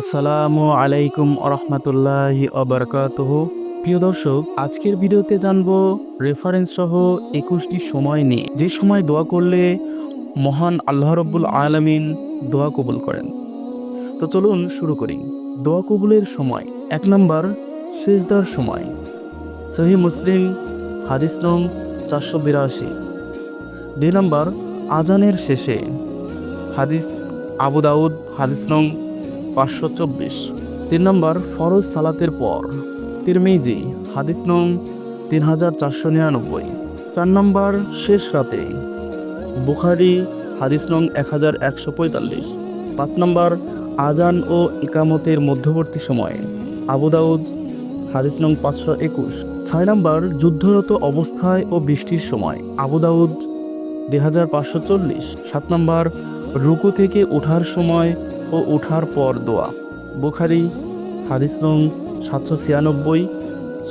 আসসালামু আলাইকুম আরহামতুল্লাহি অবরকাতহ প্রিয় দর্শক, আজকের ভিডিওতে জানব রেফারেন্স সহ একুশটি সময় নিয়ে। যে সময় দোয়া করলে মহান আল্লাহ রব্বুল আলামিন দোয়া কবুল করেন। তো চলুন শুরু করি। দোয়া কবুলের সময়, এক নম্বর, সেজদার সময়। সহি মুসলিম, হাদিস নং চারশো বিরাশি। দুই নম্বর, আজানের শেষে। হাদিস, আবু দাউদ, হাদিস নং পাঁচশো চব্বিশ। তিন নম্বর, ফরজ সালাতের পর। তিরমিজি, হাদিস নং তিন হাজার চারশো নিরানব্বই। চার নম্বর, শেষ রাতে। বুখারি, হাদিস নং এক হাজার একশো পঁয়তাল্লিশ। পাঁচ নম্বর, আজান ও ইকামতের মধ্যবর্তী সময়ে। আবু দাউদ, হাদিস নং পাঁচশো একুশ। ছয় নম্বর, যুদ্ধরত অবস্থায় ও বৃষ্টির সময়। আবু দাউদ, দুই হাজার পাঁচশো চল্লিশ। সাত নম্বর, রুকু থেকে ওঠার সময় ও ওঠার পর দোয়া। বুখারি, হাদিস নং সাতশো ছিয়ানব্বই,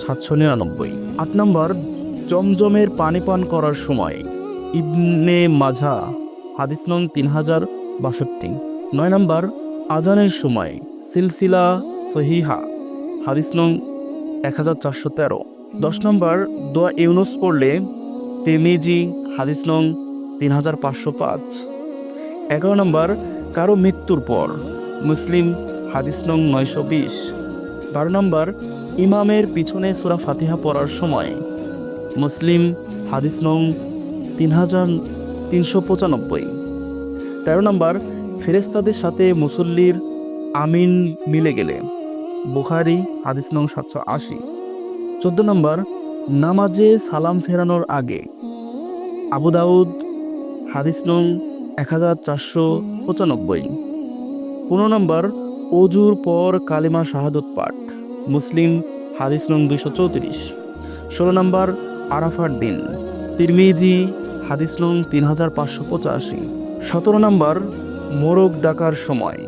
সাতশো নিরানব্বই। আট নম্বর, জমজমের পানি পান করার সময়। ইবনে মাঝা হাদিস নং তিন হাজার বাষট্টি। নয় নম্বর, আজানের সময়। সিলসিলা সহিহা, হাদিস নং এক হাজার চারশো তেরো। দশ নম্বর, দোয়া ইউনুস পড়লে তেমিজি হাদিস নং তিন হাজার পাঁচশো পাঁচ। এগারো নম্বর কারও মৃত্যুর পর। মুসলিম, হাদিস নং নয়শো বিশ। বারো নম্বর, ইমামের পিছনে সুরা ফাতিহা পড়ার সময়। মুসলিম, হাদিস নং তিন হাজার তিনশো পঁচানব্বই। তেরো নম্বর ফেরেস্তাদের সাথে মুসল্লির আমিন মিলে গেলে। বুখারি, হাদিস নং সাতশো আশি। চোদ্দ নম্বর, নামাজে সালাম ফেরানোর আগে। আবু দাউদ, হাদিস নং এক হাজার চারশো পঁচানব্বই। পনেরো নম্বর, অজুর পর কালিমা শাহাদত পাঠ, মুসলিম, হাদিস নং দুইশো চৌত্রিশ। ষোলো নম্বর, আরাফার দিন, তিরমিজি, হাদিস নং তিন হাজার পাঁচশো পঁচাশি। সতেরো নম্বর, মোরগ ডাকার সময়,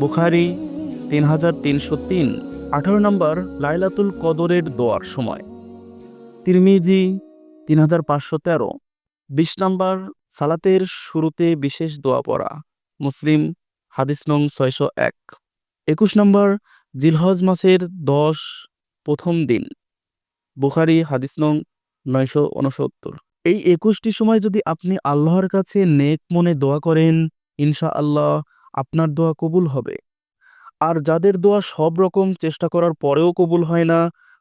বুখারি, তিন হাজার তিনশো তিন। আঠারো নম্বর, লাইলাতুল কদরের দোয়ার সময়, তিরমিজি, তিন হাজার পাঁচশো তেরো। বিশ নম্বর সালাতের শুরুতে বিশেষ দোয়া পড়া। মুসলিম, হাদিস নং ছয়শো এক। একুশ নম্বর, জিলহজ মাসের দশ প্রথম দিন। বুখারি, হাদিস নং নয়শো উনসত্তর। এই একুশটি সময় যদি আপনি আল্লাহর কাছে নেক মনে দোয়া করেন ইনশা আল্লাহ আপনার দোয়া কবুল হবে। আর যাদের দোয়া সব রকম চেষ্টা করার পরেও কবুল হয় না,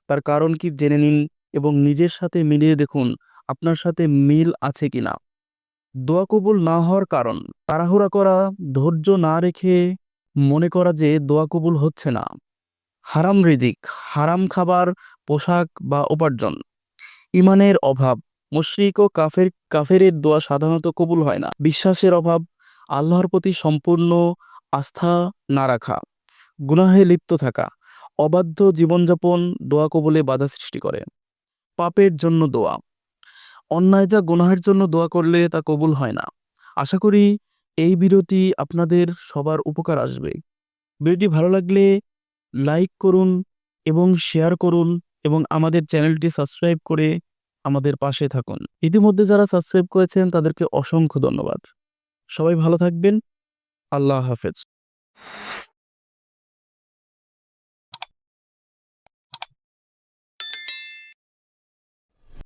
তার কারণ কি জেনে নিন এবং নিজের সাথে মিলিয়ে দেখুন আপনার সাথে মিল আছে কিনা। দোয়া কবুল না হওয়ার কারণ। তাড়াহুড়া করা, ধৈর্য না রেখে মনে করা যে দোয়া কবুল হচ্ছে না। হারাম রিজিক, হারাম খাবার, পোশাক বা উপার্জন। ইমানের অভাব, মুশরিক ও কাফের, কাফেরের দোয়া সাধারণত কবুল হয় না। বিশ্বাসের অভাব, আল্লাহর প্রতি সম্পূর্ণ আস্থা না রাখা, গুনাহে লিপ্ত থাকা, অবাধ্য জীবনযাপন দোয়া কবুলে বাধা সৃষ্টি করে। পাপের জন্য দোয়া। অন্যায় যা গুনাহের জন্য দোয়া করলে তা কবুল হয় না। আশা করি এই ভিডিওটি আপনাদের সবার উপকার আসবে। ভিডিওটি ভালো লাগলে লাইক করুন এবং শেয়ার করুন এবং আমাদের চ্যানেলটি সাবস্ক্রাইব করে আমাদের পাশে থাকুন। ইতিমধ্যে যারা সাবস্ক্রাইব করেছেন তাদেরকে অসংখ্য ধন্যবাদ। সবাই ভালো থাকবেন। আল্লাহ হাফেজ।